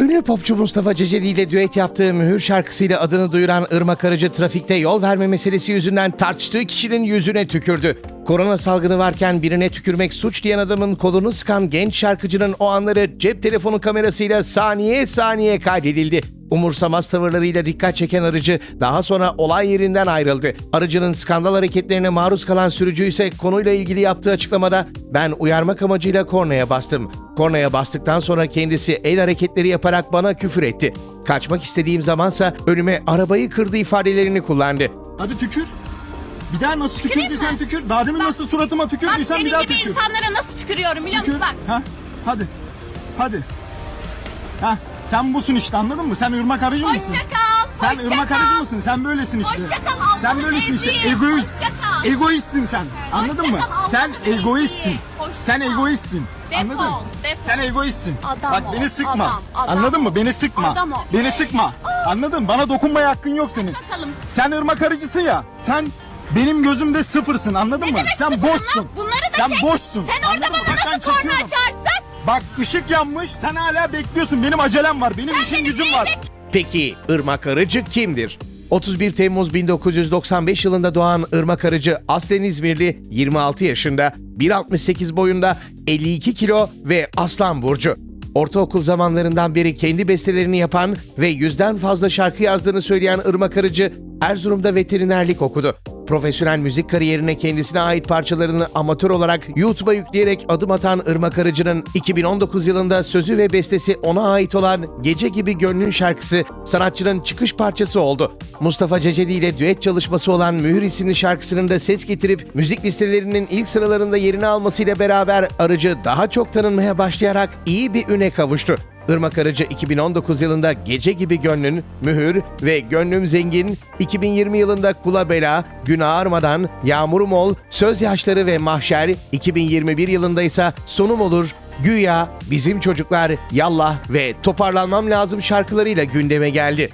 Ünlü popçu Mustafa Ceceli ile düet yaptığı mühür şarkısıyla adını duyuran Irmak Arıcı trafikte yol verme meselesi yüzünden tartıştığı kişinin yüzüne tükürdü. Korona salgını varken birine tükürmek suç diyen adamın kolunu sıkan genç şarkıcının o anları cep telefonu kamerasıyla saniye saniye kaydedildi. Umursamaz tavırlarıyla dikkat çeken arıcı daha sonra olay yerinden ayrıldı. Arıcının skandal hareketlerine maruz kalan sürücü ise konuyla ilgili yaptığı açıklamada ben uyarmak amacıyla kornaya bastım. Kornaya bastıktan sonra kendisi el hareketleri yaparak bana küfür etti. Kaçmak istediğim zamansa önüme arabayı kırdı ifadelerini kullandı. Hadi tükür. Bir daha nasıl tükürdüysen mi? tükür. Daha demin nasıl suratıma Bak tükürdüysen senin bir daha gibi tükür. insanlara nasıl tükürüyorum biliyor Tükür. musun? Bak Ha? Hadi. Hadi. Ha? Sen busun işte anladın mı? Sen ırmak arıcı mısın? hoşça kal. Sen hoşça ırmak kal. arıcı mısın? Sen böylesin işte. Hoşça kal, Sen Allah'ın böylesin işte. Egoist. Hoşça kal. Egoistsin sen. Anladın Hoşça mı? kal, Sen Allah'ın egoistsin. Hoşça Sen kal. egoistsin. Defol, Anladın? defol. Sen egoistsin. Adam Bak ol, beni sıkma. adam, adam Anladın mı? Beni sıkma. Adam ol. Beni sıkma. Anladın? Bana dokunmaya hakkın yok senin. Bakalım. Sen ırmak arıcısın ya. Sen benim gözümde sıfırsın anladın mı? demek Sen sıfırım boşsun. lan? Bunları da Sen çek. boşsun. Sen orada Anladın mı? bana Bak ben nasıl korna çekiyorum. açarsın? Bak ışık yanmış. Sen hala bekliyorsun. Benim acelem var. Benim işim gücüm var. Peki Irmak Arıcı kimdir? 31 Temmuz 1995 yılında doğan Irmak Arıcı aslen İzmirli, 26 yaşında, 1.68 boyunda, 52 kilo ve Aslan Burcu. Ortaokul zamanlarından beri kendi bestelerini yapan ve yüzden fazla şarkı yazdığını söyleyen Irmak Arıcı, Erzurum'da veterinerlik okudu. Profesyonel müzik kariyerine kendisine ait parçalarını amatör olarak YouTube'a yükleyerek adım atan Irmak Arıcı'nın 2019 yılında sözü ve bestesi ona ait olan Gece Gibi Gönlün şarkısı sanatçının çıkış parçası oldu. Mustafa Ceceli ile düet çalışması olan Mühür isimli şarkısının da ses getirip müzik listelerinin ilk sıralarında yerini almasıyla beraber Arıcı daha çok tanınmaya başlayarak iyi bir üne kavuştu. Irmak Arıcı 2019 yılında Gece Gibi Gönlün, Mühür ve Gönlüm Zengin, 2020 yılında Kula Bela, Gün Ağarmadan, Yağmurum Ol, Söz Yaşları ve Mahşer, 2021 yılında ise Sonum Olur, Güya, Bizim Çocuklar, Yallah ve Toparlanmam Lazım şarkılarıyla gündeme geldi.